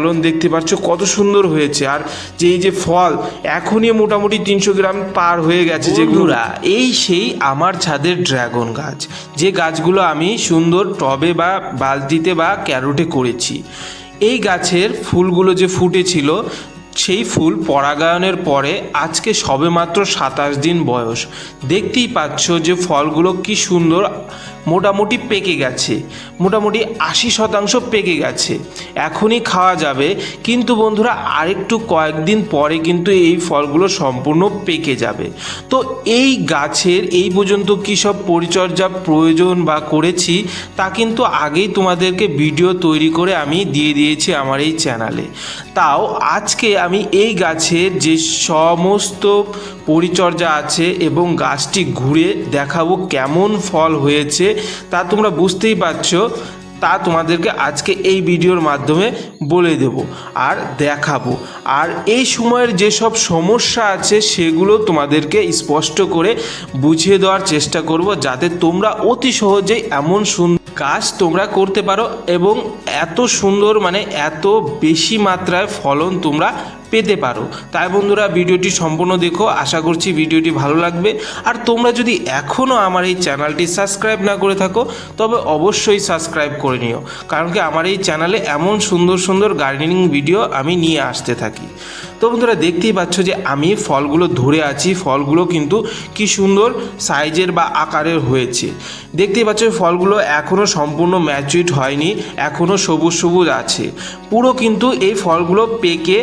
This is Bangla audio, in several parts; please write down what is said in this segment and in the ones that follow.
ফলন দেখতে পাচ্ছ, কত সুন্দর হয়েছে। আর যে এই যে ফল, এখনই মোটামুটি তিনশো গ্রাম পার হয়ে গেছে যেগুলোরা এই সেই আমার ছাদের ড্রাগন গাছ, যে গাছগুলো আমি সুন্দর টবে বা বালতিতে বা ক্যারোটে করেছি। এই গাছের ফুলগুলো যে ফুটেছিল সেই ফুল পরাগায়নের পরে আজকে সবেমাত্র সাতাশ দিন বয়স। দেখতেই পাচ্ছ যে ফলগুলো কি সুন্দর মোটামুটি পেকে গেছে। মোটামুটি আশি শতাংশ পেকে গেছে। এখনই খাওয়া যাবে। কিন্তু বন্ধুরা, আরেকটু কয়েকদিন পরে কিন্তু এই ফলগুলো সম্পূর্ণ পেকে যাবে। তো এই গাছের, এই পর্যন্ত কী সব পরিচর্যা প্রয়োজন বা করেছি, তা কিন্তু আগেই তোমাদেরকে ভিডিও তৈরি করে আমি দিয়ে দিয়েছি আমার এই চ্যানেলে। তাও আজকে আমি এই গাছের যে সমস্ত পরিচর্যা আছে এবং গাছটি ঘুরে দেখাবো কেমন ফল হয়েছে, তা তোমরা বুঝতেই পারছ। তা তোমাদেরকে আজকে এই ভিডিওর মাধ্যমে বলে দেব আর দেখাবো। আর এই সময়ের যেসব সমস্যা আছে, সেগুলো তোমাদেরকে স্পষ্ট করে বুঝিয়ে দেওয়ার চেষ্টা করব, যাতে তোমরা অতি সহজেই এমন সুন্দর কাজ তোমরা করতে পারো এবং এত সুন্দর মানে এত বেশি মাত্রায় ফলন তোমরা পেতে পারো। তাই বন্ধুরা, ভিডিওটি সম্পূর্ণ দেখো। আশা করছি ভিডিওটি ভালো লাগবে। আর তোমরা যদি এখনও আমার এই চ্যানেলটি সাবস্ক্রাইব না করে থাকো, তবে অবশ্যই সাবস্ক্রাইব করে নিও। কারণ কি, আমার এই চ্যানেলে এমন সুন্দর সুন্দর গার্ডেনিং ভিডিও আমি নিয়ে আসতে থাকি। তো বন্ধুরা, দেখতেই পাচ্ছ যে আমি ফলগুলো ধরে আছি। ফলগুলো কিন্তু কি সুন্দর সাইজের বা আকারের হয়েছে। দেখতেই পাচ্ছ ফলগুলো এখনও সম্পূর্ণ ম্যাচুইট হয়নি এখনও সবুজ সবুজ আছে। পুরো কিন্তু এই ফলগুলো পেকে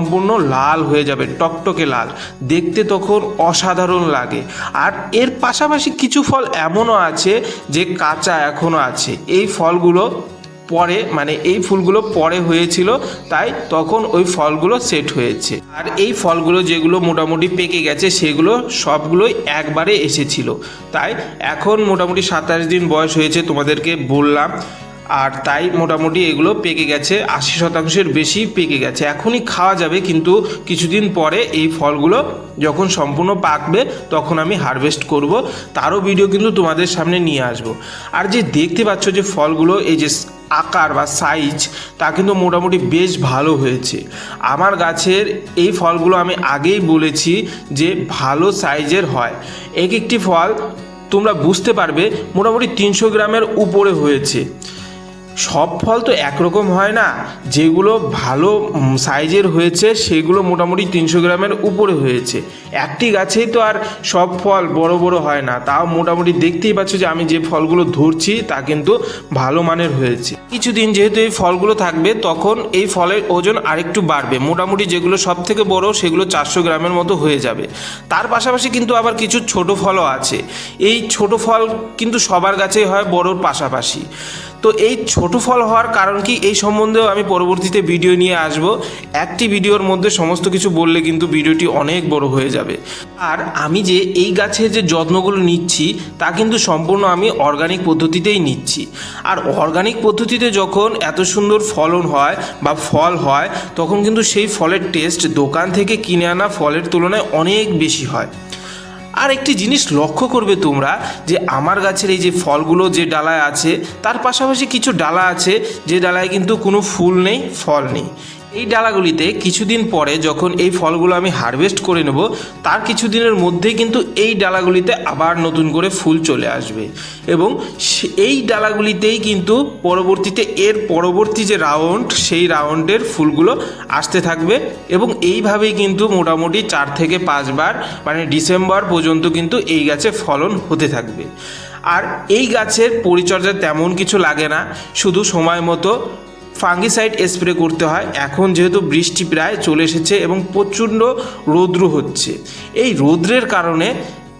সম্পূর্ণ লাল হয়ে যাবে, টকটকে লাল। দেখতে তখন অসাধারণ লাগে। আর এর পাশাপাশি কিছু ফল এমনও আছে যে কাঁচা এখনও আছে। এই ফলগুলো পরে মানে এই ফুলগুলো পরে হয়েছিল, তাই তখন ওই ফলগুলো সেট হয়েছে। আর এই ফলগুলো যেগুলো মোটামুটি পেকে গেছে, সেগুলো সবগুলোই একবারে এসেছিল। তাই এখন মোটামুটি সাতাশ দিন বয়স হয়েছে তোমাদেরকে বললাম। আর তাই মোটামুটি এগুলো পেকে গেছে, আশি শতাংশের বেশি পেকে গেছে। এখনই খাওয়া যাবে, কিন্তু কিছুদিন পরে এই ফলগুলো যখন সম্পূর্ণ পাকবে, তখন আমি হারভেস্ট করব। তারও ভিডিও কিন্তু তোমাদের সামনে নিয়ে আসব। আর যে দেখতে পাচ্ছ যে ফলগুলো, এই যে আকার বা সাইজ তা কিন্তু মোটামুটি বেশ ভালো হয়েছে। আমার গাছের এই ফলগুলো আমি আগেই বলেছি যে ভালো সাইজের হয়। এক একটি ফল তোমরা বুঝতে পারবে, মোটামুটি তিনশো গ্রামের উপরে হয়েছে। সব ফল তো একরকম হয় না। যেগুলো ভালো সাইজের হয়েছে, সেগুলো মোটামুটি তিনশো গ্রামের উপরে হয়েছে। একটি গাছেই তো আর সব ফল বড় বড় হয় না। তাও মোটামুটি দেখতেই পাচ্ছ যে আমি যে ফলগুলো ধরছি, তা কিন্তু ভালো মানের হয়েছে। কিছুদিন যেহেতু এই ফলগুলো থাকবে, তখন এই ফলের ওজন আরেকটু বাড়বে। মোটামুটি যেগুলো সব থেকে বড়, সেগুলো চারশো গ্রামের মতো হয়ে যাবে। তার পাশাপাশি কিন্তু আবার কিছু ছোট ফলও আছে। এই ছোট ফল কিন্তু সবার গাছেই হয়, বড়োর পাশাপাশি। তো এই ছোট ফল হওয়ার কারণ কি? এই সম্বন্ধেও আমি পরবর্তীতে ভিডিও নিয়ে আসব। একটি ভিডিওর মধ্যে সমস্ত কিছু বললে কিন্তু ভিডিওটি অনেক বড় হয়ে যাবে। আর আমি যে এই গাছের যে যত্নগুলো নিচ্ছি, তা কিন্তু সম্পূর্ণ আমি অর্গানিক পদ্ধতিতেই নিচ্ছি। আর অর্গানিক পদ্ধতিতে যখন এত সুন্দর ফলন হয় বা ফল হয়, তখন কিন্তু সেই ফলের টেস্ট দোকান থেকে কিনে আনা ফলের তুলনায় অনেক বেশি হয়। আর একটি জিনিস লক্ষ্য করবে তোমরা যে আমার গাছের এই যে ফলগুলো যে ডালায় আছে, তার পাশাপাশি কিছু ডালা আছে, যে ডালায় কিন্তু কোনো ফুল নেই, ফল নেই। এই ডালাগুলিতে কিছুদিন পরে যখন এই ফলগুলো আমি হারভেস্ট করে নেব, তার কিছুদিনের মধ্যেই কিন্তু এই ডালাগুলিতে আবার নতুন করে ফুল চলে আসবে। এবং এই ডালাগুলিতেই কিন্তু পরবর্তীতে এর পরবর্তী যে রাউন্ড, সেই রাউন্ডের ফুলগুলো আসতে থাকবে। এবং এইভাবেই কিন্তু মোটামুটি চার থেকে পাঁচবার মানে ডিসেম্বর পর্যন্ত কিন্তু এই গাছে ফলন হতে থাকবে। আর এই গাছের পরিচর্যা তেমন কিছু লাগে না। শুধু সময় মতো ফাঙ্গিসাইড স্প্রে করতে হয়। এখন যেহেতু বৃষ্টি প্রায় চলে এসেছে এবং প্রচণ্ড রৌদ্র হচ্ছে। এই রৌদ্রের কারণে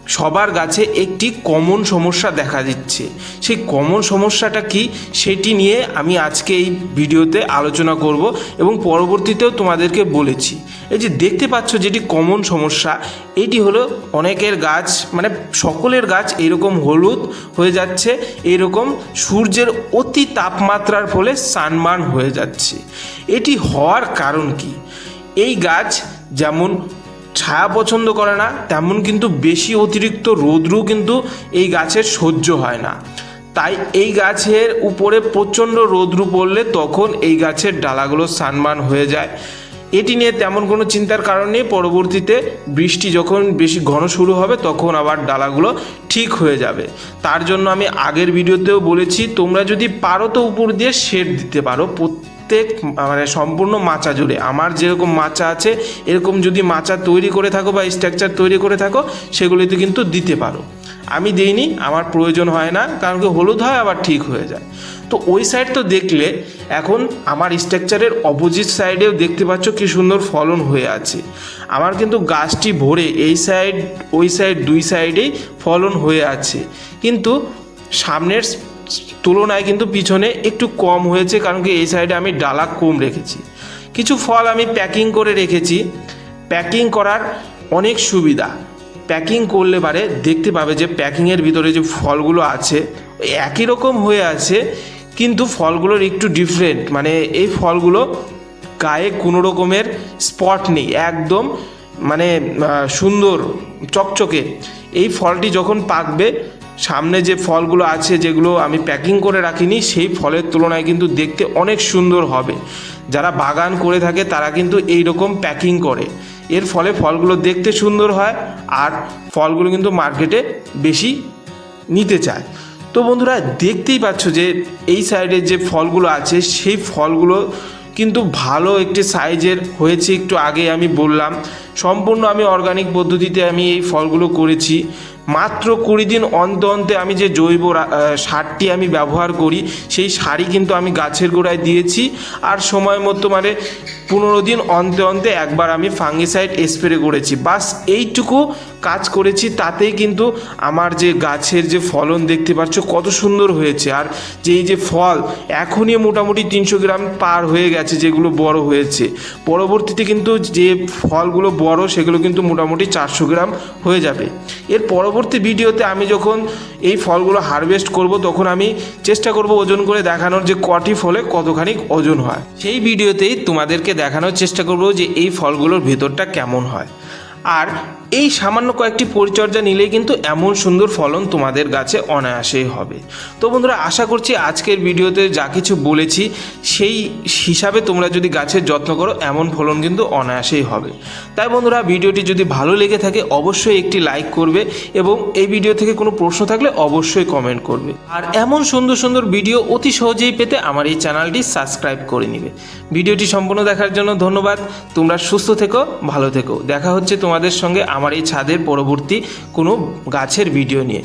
সবার গাছে একটি কমন সমস্যা দেখা দিচ্ছে। সেই কমন সমস্যাটা কি? সেটি নিয়ে আমি আজকে এই ভিডিওতে আলোচনা করব এবং পরবর্তীতেও তোমাদেরকে বলেছি। এই যে দেখতে পাচ্ছ যেটি কমন সমস্যা, এটি হলো অনেকের গাছ মানে সকলের গাছ এরকম হলুদ হয়ে যাচ্ছে, এরকম সূর্যের অতি তাপমাত্রার ফলে সানবার্ন হয়ে যাচ্ছে। এটি হওয়ার কারণ কি? এই গাছ যেমন ছায়া পছন্দ করে না, তেমন কিন্তু বেশি অতিরিক্ত রৌদ্রও কিন্তু এই গাছের সহ্য হয় না। তাই এই গাছের উপরে প্রচণ্ড রোদ্রু পড়লে তখন এই গাছের ডালাগুলো সানমান হয়ে যায়। এটি নিয়ে তেমন কোনো চিন্তার কারণ নেই, পরবর্তীতে বৃষ্টি যখন বেশি ঘন শুরু হবে, তখন আবার ডালাগুলো ঠিক হয়ে যাবে। তার জন্য আমি আগের ভিডিওতেও বলেছি, তোমরা যদি পারো তো উপর দিয়ে শেড দিতে পারো প্রত্যেক মানে সম্পূর্ণ মাচা জুড়ে। আমার যেরকম মাচা আছে, এরকম যদি মাচা তৈরি করে থাকো বা স্ট্রাকচার তৈরি করে থাকো, সেগুলিতে কিন্তু দিতে পারো। আমি দিইনি, আমার প্রয়োজন হয় না, কারণ কি হলুদ হয়, আবার ঠিক হয়ে যায়। তো ওই সাইড তো দেখলে, এখন আমার স্ট্রাকচারের অপোজিট সাইডেও দেখতে পাচ্ছ কি সুন্দর ফলন হয়ে আছে। আমার কিন্তু গাছটি ভরে এই সাইড ওই সাইড দুই সাইডেই ফলন হয়ে আছে। কিন্তু সামনের তুলনায় কিন্তু পিছনে একটু কম হয়েছে, কারণ কি এই সাইডে আমি ডালা কম রেখেছি। কিছু ফল আমি প্যাকিং করে রেখেছি। প্যাকিং করার অনেক সুবিধা। প্যাকিং করলে পারে, দেখতে পাবে যে প্যাকিংয়ের ভিতরে যে ফলগুলো আছে, একই রকম হয়ে আছে, কিন্তু ফলগুলোর একটু ডিফারেন্ট মানে এই ফলগুলো গায়ে কোনো রকমের স্পট নেই, একদম মানে সুন্দর, চকচকে। এই ফলটি যখন পাকবে সামনে যে ফলগুলো আছে যেগুলো আমি প্যাকিং করে রাখিনি, সেই ফলের তুলনায় কিন্তু দেখতে অনেক সুন্দর হবে। যারা বাগান করে থাকে, তারা কিন্তু এই রকম প্যাকিং করে। এর ফলে ফলগুলো দেখতে সুন্দর হয় আর ফলগুলো কিন্তু মার্কেটে বেশি নিতে চায়। তো বন্ধুরা, দেখতেই পাচ্ছ যে এই সাইডে যে ফলগুলো আছে, সেই ফলগুলো কিন্তু ভালো একটি সাইজের হয়েছে একটু আগে আমি বললাম। সম্পূর্ণ আমি অর্গানিক পদ্ধতিতে আমি এই ফলগুলো করেছি। মাত্র কুড়ি দিন অন্ত অন্তে আমি যে জৈব সারটি আমি ব্যবহার করি, সেই সারই কিন্তু আমি গাছের গোড়ায় দিয়েছি। আর সময় মতো মানে পনেরো দিন অন্তে অন্তে একবার আমি ফাঙ্গিসাইড স্প্রে করেছি। বাস এইটুকু কাজ করেছি, তাতেই কিন্তু আমার যে গাছের যে ফলন দেখতে পাচ্ছ কত সুন্দর হয়েছে। আর যে এই যে ফল এখনই মোটামুটি তিনশো গ্রাম পার হয়ে গেছে, যেগুলো বড় হয়েছে। পরবর্তীতে কিন্তু যে ফলগুলো বড়, সেগুলো কিন্তু মোটামুটি চারশো গ্রাম হয়ে যাবে। এর পরবর্তী ভিডিওতে আমি যখন এই ফলগুলো হারভেস্ট করব, তখন আমি চেষ্টা করব ওজন করে দেখানোর যে কটি ফলে কতখানি ওজন হয়। সেই ভিডিওতেই তোমাদেরকে দেখানোর চেষ্টা করব যে এই ফলগুলোর ভেতরটা কেমন হয়। আর এই সামান্য কয়েকটি পরিচর্যা নিলেই কিন্তু এমন সুন্দর ফলন তোমাদের গাছে অনায়াসেই হবে। তো বন্ধুরা, আশা করছি আজকের ভিডিওতে যা কিছু বলেছি, সেই হিসাবে তোমরা যদি গাছের যত্ন করো, এমন ফলন কিন্তু অনায়াসেই হবে। তাই বন্ধুরা, ভিডিওটি যদি ভালো লেগে থাকে, অবশ্যই একটি লাইক করবে এবং এই ভিডিও থেকে কোনো প্রশ্ন থাকলে অবশ্যই কমেন্ট করবে। আর এমন সুন্দর সুন্দর ভিডিও অতি সহজেই পেতে আমার এই চ্যানেলটি সাবস্ক্রাইব করে নিবে। ভিডিওটি সম্পূর্ণ দেখার জন্য ধন্যবাদ। তোমরা সুস্থ থেকো, ভালো থেকো। দেখা হচ্ছে তোমাদের সঙ্গে আমার এই ছাদের পরবর্তী কোনো গাছের ভিডিও নিয়ে।